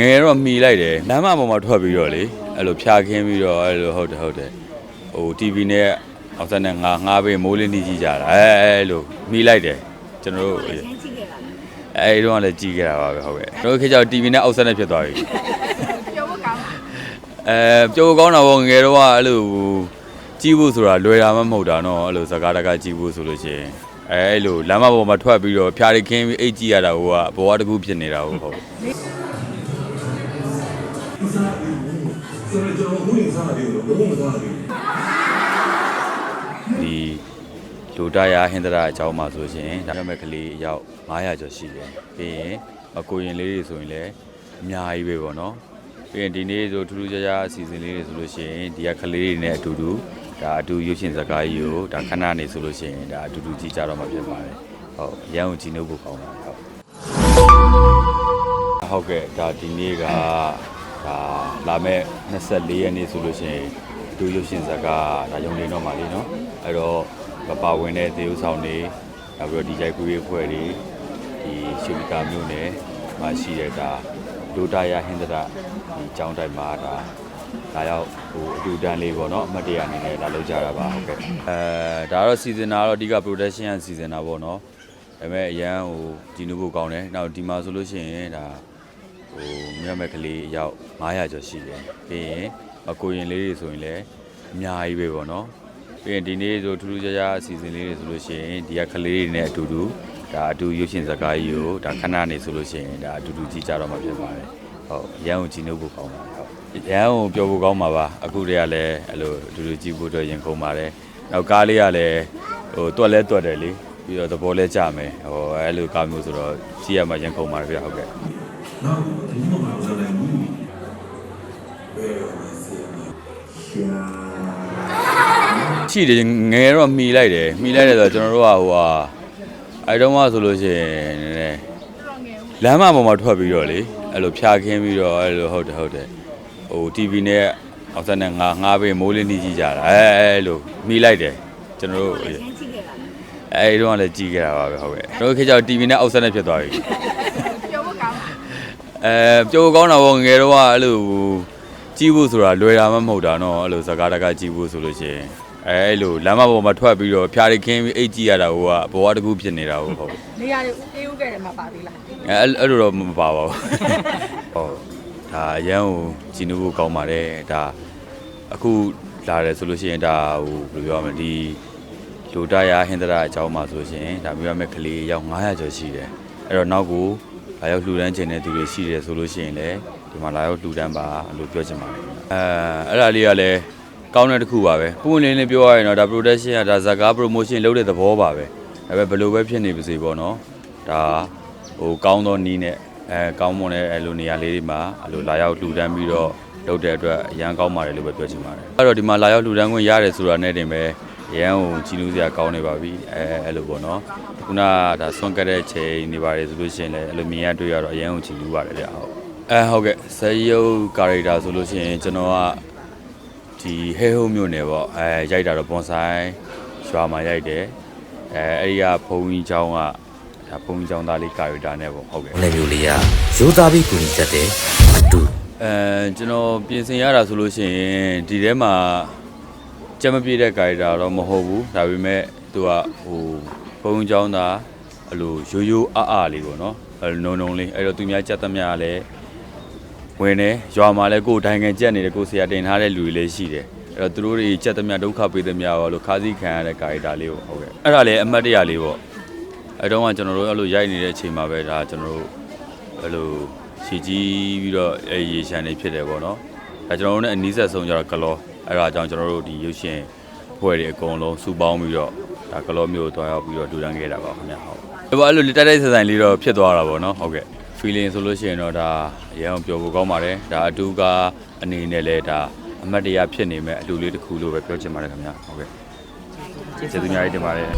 ငယ်တော့မှီလိုက်တယ်လမ်းမပေါ်မှာထွက်ပြီးတော့လေအဲ့လိုဖြာခင်းပြီးတော့အဲ့လိုဟုတ်တယ်ဟုတ်တယ်ဟို TV နဲ့အောက်ဆက်နဲ့ငါငါပေးမိုးလင်းနေကြည့်ကြတာအဲအဲ့လိုမှီလိုက်တယ်ကျွန်တော်တို့ရမ်းကြည့်ခဲ့တာအဲဒီတော့ကလည်းကြီးခဲ့တာပါပဲဟုတ်ကဲ့တို့ခေတ်ကျတော့ TV နဲ့အောက်ဆက်နဲ့ဖြစ်သွားပြီပြောဖို့ကောင်းတာအဲကြိုးကောင်းတာပေါ့ငယ်တော့ကအဲ့လိုကြီးဖို့ဆိုတာလွယ်တာမှမဟုတ်တာနော်အဲ့လိုစကားတကားကြီးဖို့ဆိုလို့ရှိရင်အဲအဲ့လိုလမ်းမပေါ်မှာထွက်ပြီးတော့ဖြားရခင်းပြီးအိတ်ကြီးရတာဟိုကဘဝတစ်ခုဖြစ်နေတာဟုတ်ဟုတ် ဆိုတော့ကျွန်တော်အခုနေစားတယ်လို့ဘုံမစားဘူးဒီလူတရာဟင်္ဒရာအကြောင်းမှာဆိုရှင်ဒါပေမဲ့ကလေးအယောက်900ကျော်ရှိတယ်ပြီးရင်အကိုရင်လေးတွေဆိုရင်လည်းအများကြီးပဲပေါ့နော်ပြီးရင်ဒီနေ့ဆိုထူးထူးခြားခြားအစီအစဉ်လေးတွေဆိုလို့ရှိရင်ဒီကကလေးတွေနဲ့အတူတူဒါအတူရွှေရှင်စကားကြီးကိုဒါခဏနေဆိုလို့ရှိရင်ဒါအတူတူကြည့်ကြတော့မှာဖြစ်ပါတယ်ဟုတ်ရန်ကိုကြည့်လို့ဖို့ကောင်းပါတယ်ဟုတ်ဟုတ်ကဲ့ဒါဒီနေ့က ဒါလာမဲ့24ရက်နေ့ဆိုလို့ရှိရင်အတူရွှေရှင်စကားဒါရုံနေတော့မှာလीနော်အဲ့တော့မပါဝင်တဲ့သေဥဆောင်တွေနောက်ပြီးတော့ဒီရိုက်ကူးရေးဖွဲ့တွေဒီရှူလီကာမျိုးနဲ့မှာရှိတဲ့ဒါဒိုတာယာဟင်္ဒရာဒီကျောင်းတိုက်မှာဒါဒါရောက်ဟိုအတူတန်းလေးပေါ့နော်အမှတ်တရအနေနဲ့ဒါလုပ်ကြတာပါဟုတ်ကဲ့အဲဒါကတော့စီစဉ်တာတော့အဓိက production ကစီစဉ်တာပေါ့နော်ဒါပေမဲ့အရန်ဟိုကြည်နူးဖို့ကောင်းတယ်နောက်ဒီမှာဆိုလို့ရှိရင်ဒါ ဟိုမြတ်မဲ့ကလေးအယောက်900ကျော်ရှိတယ်ပြီးရင်အကိုရင်လေးတွေဆိုရင်လည်းအများကြီးပဲပေါ့နော်ပြီးရင်ဒီနေ့ဆိုထူးထူးခြားခြားအစီအစဉ်လေးတွေဆိုလို့ရှိရင်ဒီကကလေးတွေနဲ့အတူတူဒါအတူရုပ်ရှင်စကားကြီးကိုဒါခဏနေဆိုလို့ရှိရင်ဒါအတူတူကြည့်ကြတော့မှာဖြစ်ပါတယ်ဟုတ်ရန်ကိုကြည့်လို့ဖို့ကောင်းပါတယ်ဟုတ်ရန်ကိုပြောဖို့ကောင်းပါပါအခုတည်းကလည်းအဲ့လိုအတူတူကြည့်ဖို့အတွက်ရင်ခုန်ပါတယ်နောက်ကားလေးကလည်းဟိုတွက်လဲတွက်တယ်လေပြီးတော့သဘောလဲကြမယ်ဟိုအဲ့လိုကားမျိုးဆိုတော့ကြည့်ရမှရင်ခုန်ပါတယ်ပြဟုတ်ကဲ့ နောက်ဒီမှာမစားနိုင်ဘူးဘယ်လိုလဲဆရာရှာရှိတယ်ငယ်တော့မှီလိုက်တယ်မှီလိုက်တယ်ဆိုတော့ကျွန်တော်တို့ကဟိုဟာအဲတုန်းကဆိုလို့ရှိရင်နည်းနည်းလမ်းမပေါ်မှာထွက်ပြီးတော့လေအဲ့လိုဖြာခင်းပြီးတော့အဲ့လိုဟုတ်တယ်ဟုတ်တယ်ဟို TV နဲ့အောက်ဆက်နဲ့ငါငါပေးမိုးလင်းနေကြည့်ကြတာအဲအဲ့လိုမှီလိုက်တယ်ကျွန်တော်တို့ရမ်းကြည့်ခဲ့တာအဲဒီတော့ကလည်းကြီးခဲ့တာပါပဲဟုတ်ကဲ့တို့ခေတ်ကျတော့ TV နဲ့အောက်ဆက်နဲ့ဖြစ်သွားပြီပြောဖို့ကောင်းတာ အဲကြိုးကောင်းတာပေါ့ငယ်တော့ကအဲ့လိုကြီးဖို့ဆိုတာလွယ်တာမှမဟုတ်တာနော်အဲ့လိုစကားတကားကြီးဖို့ဆိုလို့ရှိရင်အဲအဲ့လိုလမ်းမပေါ်မှာထွက်ပြီးတော့ဖြားရခင်းပြီးအိတ်ကြီးရတာဟိုကဘဝတစ်ခုဖြစ်နေတာဟုတ်ဟုတ်နေရာတွေအေးဦးခဲ့တယ်မှာပါသေးလားအဲအဲ့အဲ့လိုတော့မပါပါဘူးဟုတ်ဒါအရန်ကိုကြည်နူးဖို့ကောင်းပါတယ်ဒါအခုလာတယ်ဆိုလို့ရှိရင်ဒါဟိုဘယ်လိုပြောရမလဲဒီလူတရာဟင်္ဒရာအကြောင်းမှာဆိုရှင်ဒါမျိုးရမဲ့ကလေးရောက်900ကျော်ရှိတယ်အဲ့တော့နောက်ကို လာရောက်လှူဒန်းခြင်းတဲ့သူတွေရှိတယ်ဆိုလို့ရှိရင်လည်းဒီမှာလာရောက်လှူဒန်းပါလို့ပြောချင်ပါတယ်အဲအဲ့ဒါလေးကလည်းကောင်းတဲ့တစ်ခုပါပဲပုံလင်းလေးပြောရရင်တော့ဒါ production ကဒါဇာကား promotion လုပ်တဲ့သဘောပါပဲဒါပေမဲ့ဘယ်လိုပဲဖြစ်နေပါစေပေါ့နော်ဒါဟိုကောင်းသောနီးနဲ့အဲကောင်းမွန်တဲ့အဲလိုနေရာလေးတွေမှာအဲလိုလာရောက်လှူဒန်းပြီးတော့လုပ်တဲ့အတွက်အရန်ကောင်းပါတယ်လို့ပဲပြောချင်ပါတယ်အဲ့တော့ဒီမှာလာရောက်လှူဒန်းခွင့်ရတယ်ဆိုတာနဲ့တင်ပဲအ ရန်ကိုကြည်နူးစရာကောင်းနေပါပြီအဲအဲ့လိုပေါ့နော်ခုနကဒါဆွန့်ကက်တဲ့ချိန်နေပါတယ်ဆိုလို့ရှိရင်လည်းအဲ့လိုမြင်ရတွေ့ရတော့အရန်ကိုကြည်နူးပါတယ်ဗျဟုတ်အဲဟုတ်ကဲ့ဇယုတ်ကာရီတာဆိုလို့ရှိရင်ကျွန်တော်ကဒီဟဲဟုတ်မြို့နယ်ပေါ့အဲရိုက်တာတော့ပွန်ဆိုင်ရွာမှာရိုက်တယ်အဲအဲ့ဒီကဘုံကြီးเจ้าကဒါဘုံကြီးเจ้าသားလေးကာရီတာနဲ့ပေါ့ဟုတ်ကဲ့ ။လည်းမျိုးလေးကရိုးသားပြီးကူညီတတ်တယ်အတူ အဲကျွန်တော်ပြင်ဆင်ရတာဆိုလို့ရှိရင်ဒီထဲမှာ ကြက်မပြည့်တဲ့ character တော့မဟုတ်ဘူးဒါပေမဲ့သူကဟိုဘုံကြောင်းသားအဲ့လိုရိုးရိုးအအလေးပေါ့နော်အဲ့လိုနုံနုံလေးအဲ့တော့သူများကြက်သမျှလည်းဝင်တယ်ရွာမှာလည်းကိုယ်တိုင်ငံကြက်နေတဲ့ကိုယ်ဆရာတင်ထားတဲ့လူတွေလည်းရှိတယ်အဲ့တော့သူတို့တွေကြက်သမျှဒုက္ခပေးသမျှရောလို့ခါးစည်းခံရတဲ့ character လေးပေါ့ဟုတ်ကဲ့အဲ့ဒါလည်းအမှတ်တရလေးပေါ့အဲ့တော့ကကျွန်တော်တို့အဲ့လိုရိုက်နေတဲ့အချိန်မှာပဲဒါကျွန်တော်တို့အဲ့လိုရှည်ကြီးပြီးတော့အဲရေရှမ်းနေဖြစ်တယ်ပေါ့နော်ဒါကျွန်တော်တို့ ਨੇ အနီးဆက်ဆုံးကြတော့ကလော အဲ့ဒါကြောင့်ကျွန်တော်တို့ဒီရုပ်ရှင်ဖွဲ့တွေအကုန်လုံးစုပေါင်းပြီးတော့ဒါကလောမျိုးကိုတွားရောက်ပြီးတော့ဒူတန်းခဲ့တာပါခင်ဗျာဟုတ်ဒီပေါ်အဲ့လိုတက်တက်ဆက်ဆိုင်လေးတော့ဖြစ်သွားတာပေါ့နော်ဟုတ်ကဲ့ feeling ဆိုလို့ရှိရင်တော့ဒါအရင်အောင်ပြောဖို့ကောင်းပါတယ်ဒါအတူကအနေနဲ့လဲဒါအမတ်တရားဖြစ်နေမဲ့အလူလေးတစ်ခုလို့ပဲပြောချင်ပါတယ်ခင်ဗျာဟုတ်ကဲ့ကျေးဇူးများကြီးတင်ပါတယ်